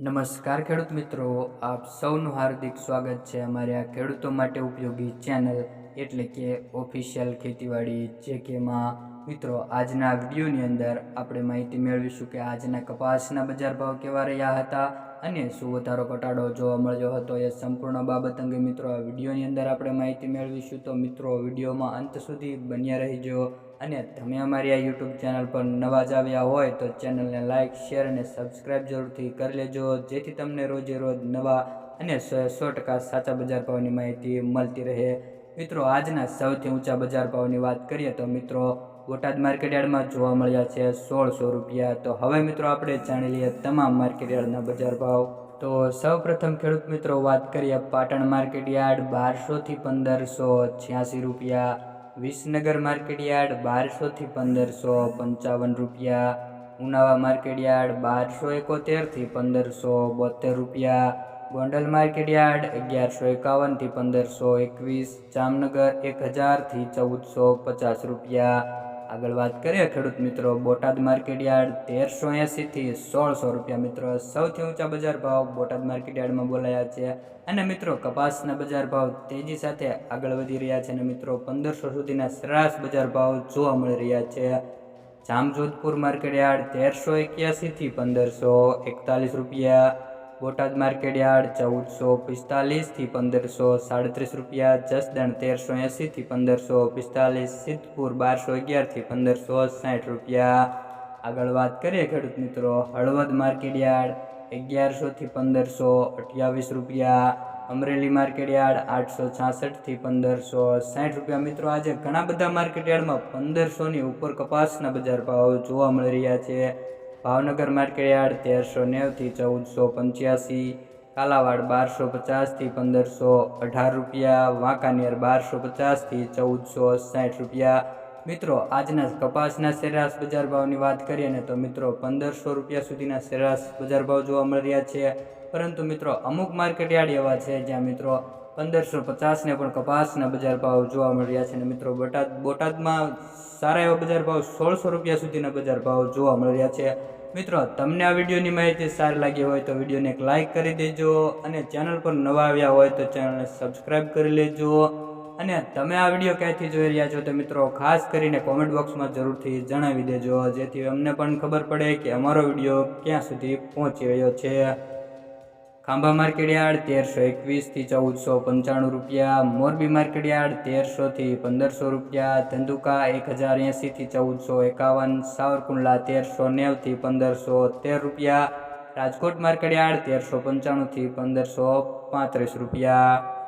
નમસ્કાર ખેડૂત મિત્રો, આપ સૌનું હાર્દિક સ્વાગત છે અમારી આ ખેડૂતો માટે ઉપયોગી ચેનલ એટલે કે ઓફિશિયલ ખેતીવાડી જે કેમાં મિત્રો, આજના વિડીયોની અંદર આપણે માહિતી મેળવીશું કે આજના કપાસના બજાર ભાવ કેવા રહ્યા હતા અને શું વધારો ઘટાડો જોવા મળ્યો હતો એ સંપૂર્ણ બાબત અંગે મિત્રો આ વિડીયોની અંદર આપણે માહિતી મેળવીશું. તો મિત્રો, વિડીયોમાં અંત સુધી બન્યા રહીજો અને તમે અમારી આ યુટ્યુબ ચેનલ પર નવા જ આવ્યા હોય તો ચેનલને લાઇક શેર અને સબસ્ક્રાઈબ જરૂરથી કરી લેજો. જેથી તમને રોજે રોજ નવા અને સો સો ટકા સાચા બજાર ભાવની માહિતી મળતી રહે. મિત્રો, આજના સૌથી ઊંચા બજાર ભાવની વાત કરીએ તો મિત્રો બોટાદ માર્કેટયાર્ડમાં જોવા મળ્યા છે સોળસો રૂપિયા. તો હવે મિત્રો આપણે જાણી લઈએ તમામ માર્કેટયાર્ડના બજાર ભાવ. તો સૌ પ્રથમ ખેડૂત મિત્રો વાત કરીએ પાટણ માર્કેટયાર્ડ બારસોથી પંદરસો છ્યાસી રૂપિયા. વિસનગર માર્કેટયાર્ડ બારસોથી પંદરસો પંચાવન રૂપિયા. ઉનાવા માર્કેટયાર્ડ બારસો એકોતેરથી પંદરસો બોતેર રૂપિયા. ગોંડલ માર્કેટયાર્ડ અગિયારસો એકાવનથી પંદરસો એકવીસ. જામનગર એક હજારથી ચૌદસો પચાસ રૂપિયા. આગળ વાત કરીએ, ખેડૂત મિત્રો, બોટાદ માર્કેટયાર્ડ તેરસો એંસીથી સોળસો રૂપિયા મિત્રો. સૌથી ઊંચા બજાર ભાવ બોટાદ માર્કેટયાર્ડમાં બોલાયા છે. અને મિત્રો, કપાસના બજાર ભાવ તેજી સાથે આગળ વધી રહ્યા છે અને મિત્રો, પંદરસો સુધીના સરાસ બજાર ભાવ જોવા મળી રહ્યા છે. જામજોધપુર માર્કેટયાર્ડ તેરસો એક્યાસીથી પંદરસો એકતાલીસ રૂપિયા બોટાદ માર્કેટયાર્ડ ચૌદસો પિસ્તાલીસથી પંદરસો સાડત્રીસ રૂપિયા, જસદણ તેરસો એંસીથી પંદરસો પિસ્તાલીસ, સિદ્ધપુર બારસો અગિયારથી પંદરસો સાઠ રૂપિયા. આગળ વાત કરીએ ખેડૂત મિત્રો, હળવદ માર્કેટયાર્ડ અગિયારસોથી પંદરસો અઠ્યાવીસ રૂપિયા, અમરેલી માર્કેટયાર્ડ આઠસો છાસઠથી પંદરસો સાઠ રૂપિયા. મિત્રો, આજે ઘણા બધા માર્કેટયાર્ડમાં પંદરસોની ઉપર કપાસના બજાર ભાવ જોવા મળી રહ્યા છે. ભાવનગર માર્કેટયાર્ડ તેરસો નેવથી ચૌદસો પંચ્યાસી, કાલાવાડ બારસો પચાસથી પંદરસો અઢાર રૂપિયા, વાંકાનેર બારસો પચાસથી ચૌદસો સાઠ રૂપિયા. મિત્રો, આજના કપાસના સરેરાશ બજાર ભાવની વાત કરીએ તો મિત્રો પંદરસો રૂપિયા સુધીના સરેરાશ બજાર ભાવ જોવા મળી રહ્યા છે. પરંતુ મિત્રો, અમુક માર્કેટયાર્ડ એવા છે જ્યાં મિત્રો પંદરસો પચાસને પણ કપાસના બજાર ભાવ જોવા મળ્યા છે. અને મિત્રો, બોટાદ, બોટાદમાં સારા એવા બજાર ભાવ સોળસો રૂપિયા સુધીના બજાર ભાવ જોવા મળી રહ્યા છે. મિત્રો, તમને આ વિડીયોની માહિતી સારી લાગી હોય તો વિડીયોને એક લાઇક કરી દેજો અને ચેનલ પર નવા આવ્યા હોય તો ચેનલને સબસ્ક્રાઈબ કરી લેજો. અને તમે આ વીડિયો ક્યાંથી જોઈ રહ્યા છો તો મિત્રો, ખાસ કરીને કોમેન્ટ બોક્સમાં જરૂરથી જણાવી દેજો, જેથી અમને પણ ખબર પડે કે અમારો વીડિયો ક્યાં સુધી પહોંચી રહ્યો છે. ખાંભા માર્કેટયાર્ડ તેરસો એકવીસથી ચૌદસો પંચાણું રૂપિયા, મોરબી માર્કેટયાર્ડ તેરસોથી પંદરસો રૂપિયા, ધંધુકા એક હજાર એંસીથી ચૌદસો એકાવન, સાવરકુંડલા તેરસો નેવથી પંદરસો તેર રૂપિયા, રાજકોટ માર્કેટયાર્ડ તેરસો પંચાણુંથી પંદરસો પાંત્રીસ રૂપિયા.